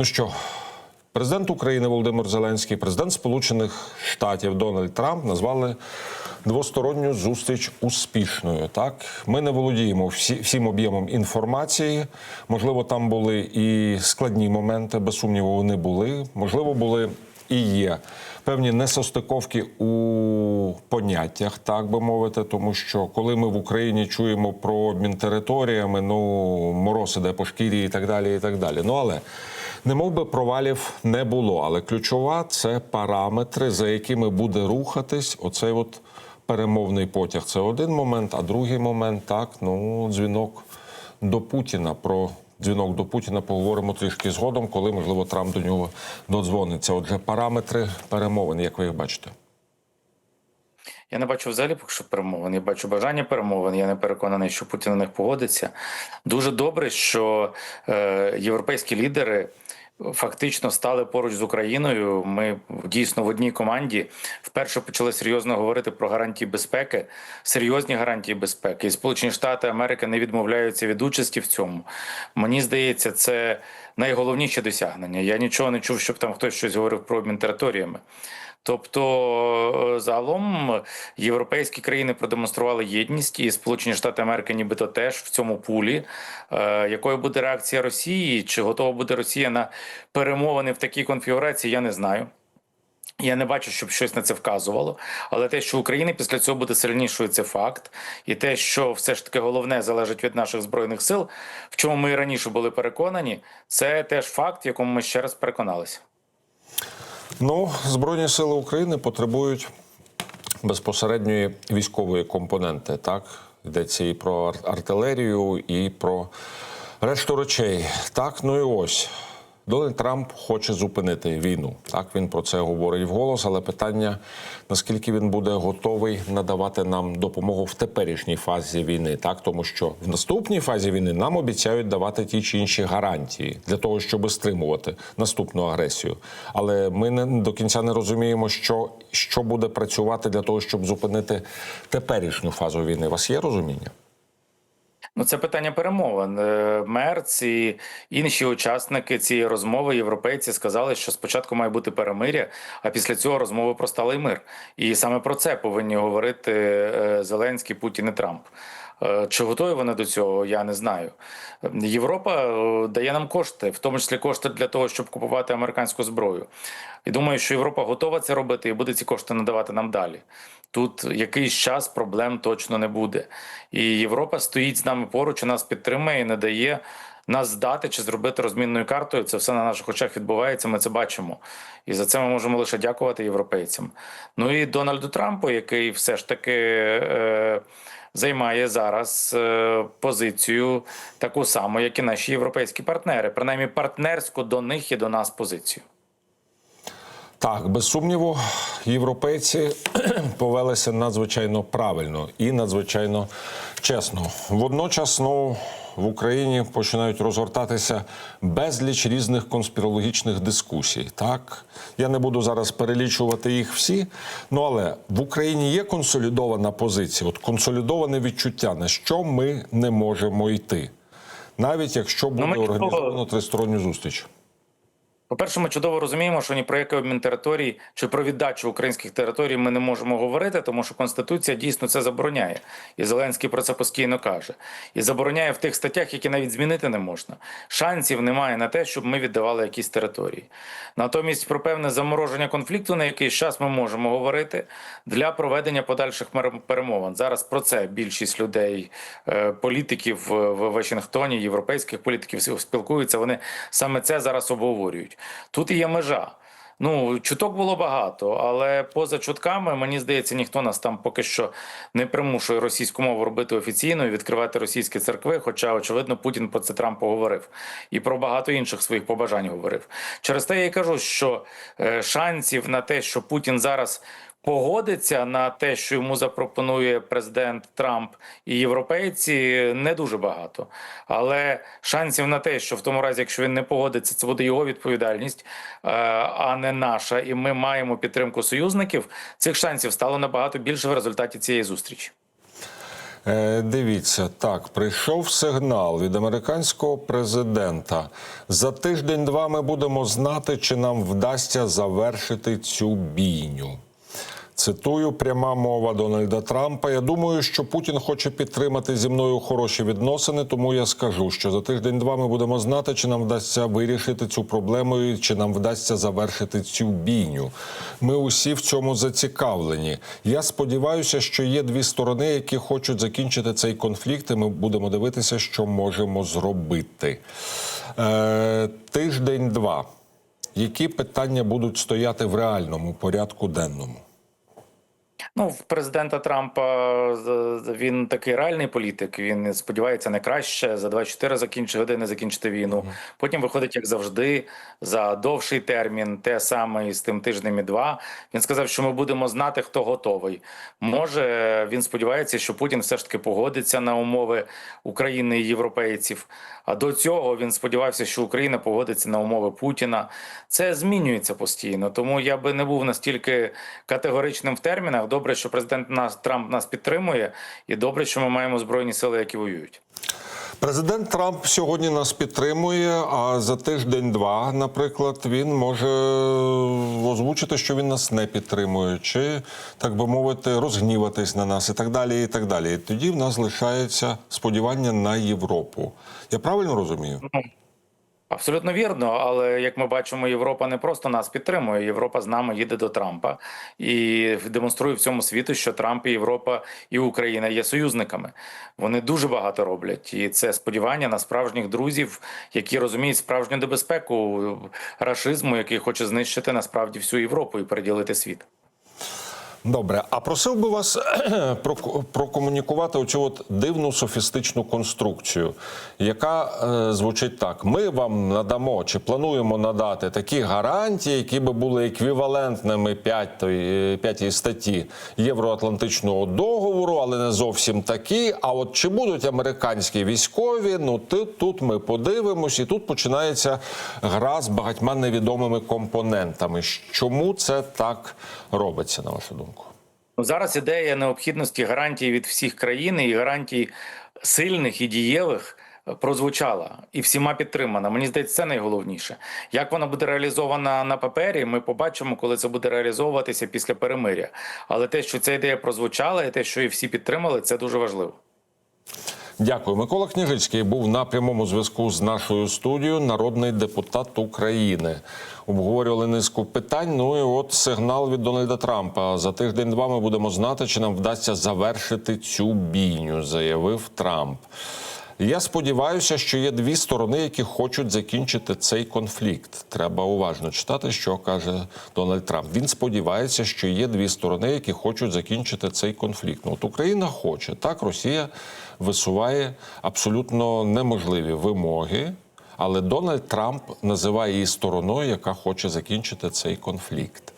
Ну що, президент України Володимир Зеленський, президент Сполучених Штатів Дональд Трамп назвали двосторонню зустріч успішною. Так, ми не володіємо всі, всім об'ємом інформації. Можливо, там були і складні моменти, без сумніву, вони були. Можливо, були і є певні несостиковки у поняттях, так би мовити, тому що коли ми в Україні чуємо про обмін територіями, ну мороз іде по шкірі і так далі. І так далі. Ну але не би провалів не було. Але ключова це параметри, за якими буде рухатись оцей от перемовний потяг. Це один момент, а другий момент так, ну дзвінок до Путіна про. Дзвінок до Путіна поговоримо трішки згодом, коли можливо Трамп до нього додзвониться. Отже, параметри перемовин, як ви їх бачите. Я не бачу взагалі поки що перемовин. Я бачу бажання перемовин. Я не переконаний, що Путін на них погодиться. Дуже добре, що е, європейські лідери. Фактично стали поруч з Україною. Ми дійсно в одній команді вперше почали серйозно говорити про гарантії безпеки, серйозні гарантії безпеки. І Сполучені Штати Америки не відмовляються від участі в цьому. Мені здається, це найголовніше досягнення. Я нічого не чув, щоб там хтось щось говорив про обмін територіями. Тобто, е, загалом європейські країни продемонстрували єдність, і Сполучені Штати Америки, нібито теж в цьому пулі. Е, якою буде реакція Росії? Чи готова буде Росія на перемовини в такій конфігурації? Я не знаю. Я не бачу, щоб щось на це вказувало, але те, що Україна після цього буде сильнішою, це факт, і те, що все ж таки головне залежить від наших збройних сил, в чому ми і раніше були переконані, це теж факт, в якому ми ще раз переконалися. Ну, Збройні сили України потребують безпосередньої військової компоненти. Так, йдеться і про ар- артилерію, і про решту речей. Так, ну і ось. Дональд Трамп хоче зупинити війну. Так він про це говорить вголос, але питання наскільки він буде готовий надавати нам допомогу в теперішній фазі війни, так тому що в наступній фазі війни нам обіцяють давати ті чи інші гарантії для того, щоб стримувати наступну агресію. Але ми не до кінця не розуміємо, що, що буде працювати для того, щоб зупинити теперішню фазу війни. У вас є розуміння? Ну, це питання перемовин. Е, Мерц і інші учасники цієї розмови, європейці, сказали, що спочатку має бути перемиря, а після цього розмови про сталий мир. І саме про це повинні говорити е, Зеленський, Путін і Трамп. Е, Чи готові вони до цього? Я не знаю. Європа дає нам кошти, в тому числі кошти для того, щоб купувати американську зброю. І думаю, що Європа готова це робити і буде ці кошти надавати нам далі. Тут якийсь час проблем точно не буде. І Європа стоїть з нами поруч, нас підтримує і не дає нас здати чи зробити розмінною картою. Це все на наших очах відбувається. Ми це бачимо. І за це ми можемо лише дякувати європейцям. Ну і Дональду Трампу, який все ж таки. Е- Займає зараз е, позицію таку саму, як і наші європейські партнери, принаймні партнерську до них і до нас позицію. Так, без сумніву, європейці повелися надзвичайно правильно і надзвичайно чесно. Водночас, ну, в Україні починають розгортатися безліч різних конспірологічних дискусій. Так, я не буду зараз перелічувати їх всі. Ну але в Україні є консолідована позиція, от консолідоване відчуття, на що ми не можемо йти, навіть якщо буде організовано тристоронню зустріч. По-перше, ми чудово розуміємо, що ні про який обмін територій чи про віддачу українських територій ми не можемо говорити, тому що Конституція дійсно це забороняє. І Зеленський про це постійно каже. І забороняє в тих статтях, які навіть змінити не можна. Шансів немає на те, щоб ми віддавали якісь території. Натомість про певне замороження конфлікту на якийсь час ми можемо говорити для проведення подальших перемовин. Зараз про це більшість людей, е, політиків в в Вашингтоні, європейських політиків спілкуються. Вони саме це зараз обговорюють. Тут є межа. Ну, чуток було багато, але поза чутками, мені здається, ніхто нас там поки що не примушує російську мову робити офіційною, відкривати російські церкви. Хоча, очевидно, Путін про це Трамп поговорив і про багато інших своїх побажань говорив. Через те я й кажу, що е, шансів на те, що Путін зараз погодиться на те, що йому запропонує президент Трамп і європейці, не дуже багато. Але шансів на те, що в тому разі, якщо він не погодиться, це буде його відповідальність, е, а не наша, і ми маємо підтримку союзників. Цих шансів стало набагато більше в результаті цієї зустрічі. Е, дивіться, так, прийшов сигнал від американського президента. За тиждень-два ми будемо знати, чи нам вдасться завершити цю бійню. Цитую пряма мова Дональда Трампа. Я думаю, що Путін хоче підтримати зі мною хороші відносини, тому я скажу, що за тиждень-два ми будемо знати, чи нам вдасться вирішити цю проблему, і чи нам вдасться завершити цю бійню. Ми усі в цьому зацікавлені. Я сподіваюся, що є дві сторони, які хочуть закінчити цей конфлікт, і ми будемо дивитися, що можемо зробити. Е, тиждень-два. Які питання будуть стояти в реальному порядку денному? Ну, в президента Трампа він такий реальний політик. Він сподівається не краще за 24 закінчити години закінчити війну. Потім виходить, як завжди, за довший термін, те саме і з тим тижнем і два. Він сказав, що ми будемо знати, хто готовий. Може, він сподівається, що Путін все ж таки погодиться на умови України і європейців. А до цього він сподівався, що Україна погодиться на умови Путіна. Це змінюється постійно. Тому я би не був настільки категоричним в термінах. Добре, що президент нас Трамп нас підтримує, і добре, що ми маємо збройні сили, які воюють. Президент Трамп сьогодні нас підтримує. А за тиждень-два, наприклад, він може озвучити, що він нас не підтримує, чи так би мовити, розгніватись на нас і так далі. І так далі. І тоді в нас лишається сподівання на Європу. Я правильно розумію? Абсолютно вірно, але як ми бачимо, Європа не просто нас підтримує. Європа з нами їде до Трампа і демонструє всьому світу, що Трамп і Європа і Україна є союзниками. Вони дуже багато роблять, і це сподівання на справжніх друзів, які розуміють справжню небезпеку рашизму, який хоче знищити насправді всю Європу і переділити світ. Добре, а просив би вас прокомунікувати оцю от дивну софістичну конструкцію, яка е, звучить так: ми вам надамо чи плануємо надати такі гарантії, які би були еквівалентними п'ятої, п'ятій статті Євроатлантичного договору, але не зовсім такі. А от чи будуть американські військові? Ну тут ми подивимось, і тут починається гра з багатьма невідомими компонентами. Чому це так робиться, на вашу думку? Ну, Зараз ідея необхідності гарантій від всіх країн і гарантій сильних і дієвих е, прозвучала і всіма підтримана. Мені здається, це найголовніше. Як вона буде реалізована на папері, ми побачимо, коли це буде реалізовуватися після перемиря. Але те, що ця ідея прозвучала, і те, що її всі підтримали, це дуже важливо. Дякую. Микола Княжицький був на прямому зв'язку з нашою студією, народний депутат України. Обговорювали низку питань. Ну і от сигнал від Дональда Трампа. За тиждень-два ми будемо знати, чи нам вдасться завершити цю бійню, заявив Трамп. Я сподіваюся, що є дві сторони, які хочуть закінчити цей конфлікт. Треба уважно читати, що каже Дональд Трамп. Він сподівається, що є дві сторони, які хочуть закінчити цей конфлікт. Ну, от Україна хоче так, Росія висуває абсолютно неможливі вимоги. Але Дональд Трамп називає її стороною, яка хоче закінчити цей конфлікт.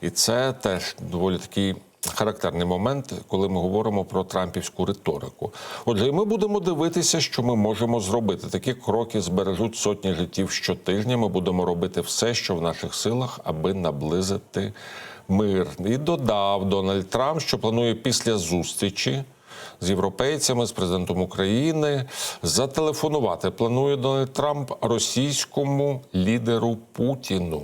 І це теж доволі такий характерний момент, коли ми говоримо про трампівську риторику. Отже, ми будемо дивитися, що ми можемо зробити. Такі кроки збережуть сотні життів щотижня. Ми будемо робити все, що в наших силах, аби наблизити мир. І додав Дональд Трамп, що планує після зустрічі з європейцями, з президентом України. Зателефонувати планує Дональд Трамп російському лідеру Путіну.